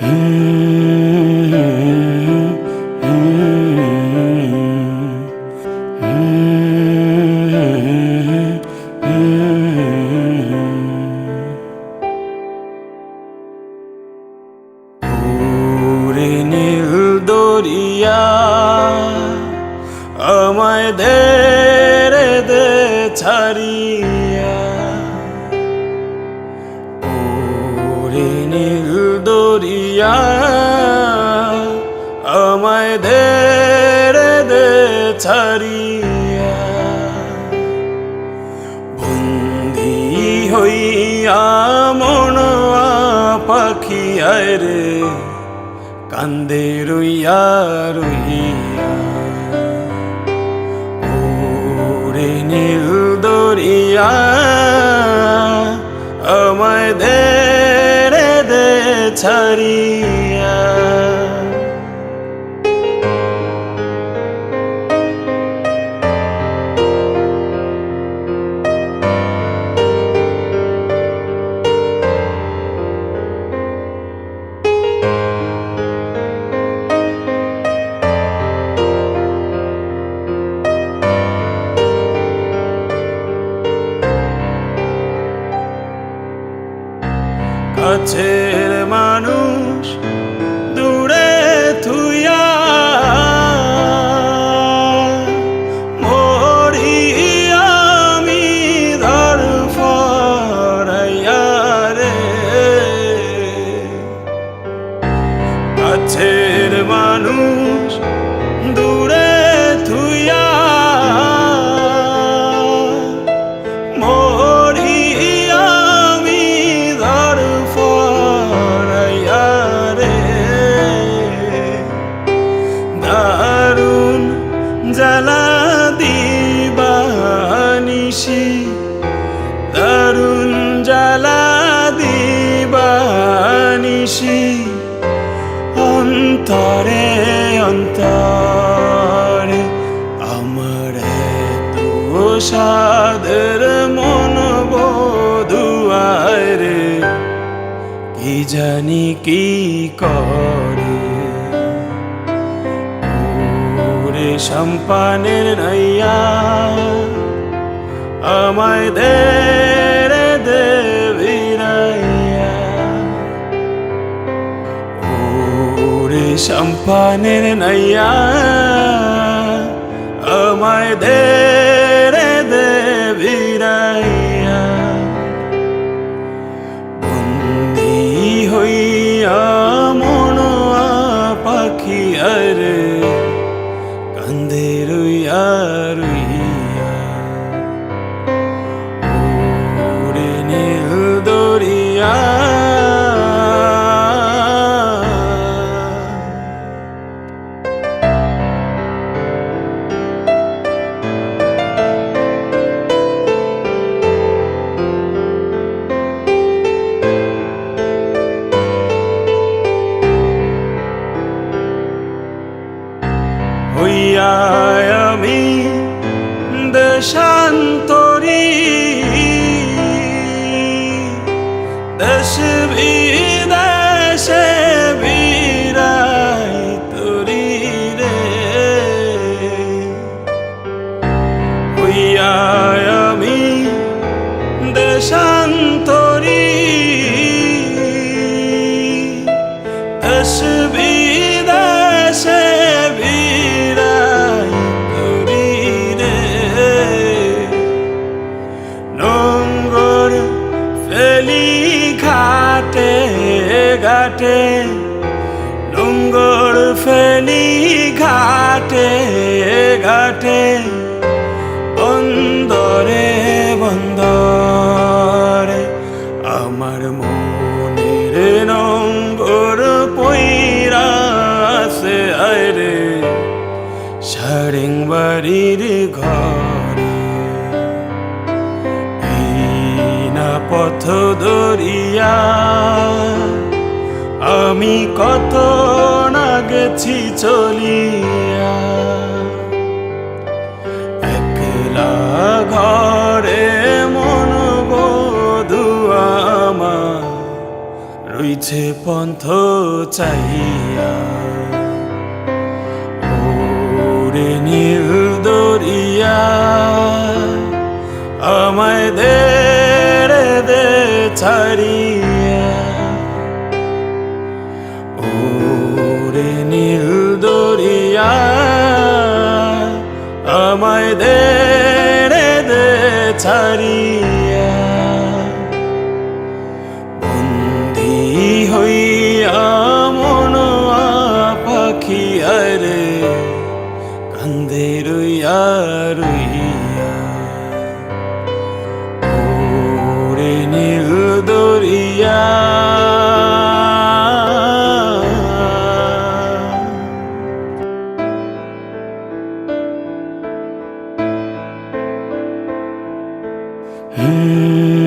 Mm. দরিয়া আমায় দে রে দে ছাড়িয়া। বন্দি হইয়া মন পাখি রে কান্দে রইয়া রইয়া ছাড়িয়া কাছের মানুষ দিবানিসি অন্তরে অন্তরে। আমার সাদের মন বধুয়ায় রে। কি জানি কি করে? ওরে সম্পানের নাইয়া আমায় দে সম্পানের নাইয়া আমায় দে দেশান্তরী দেশ বিদেশে ঘাটে, বন্দরে বন্দরে আমার মনের পইরা আছে আরে সারেং বাড়ির ঘরে। না পথ দরিয়া আমি কত না গেছি চলিয়া রইছে পন্থ চাইয়া ওরে নীল দরিয়া আমায় দে ছাড়িয়া Mm.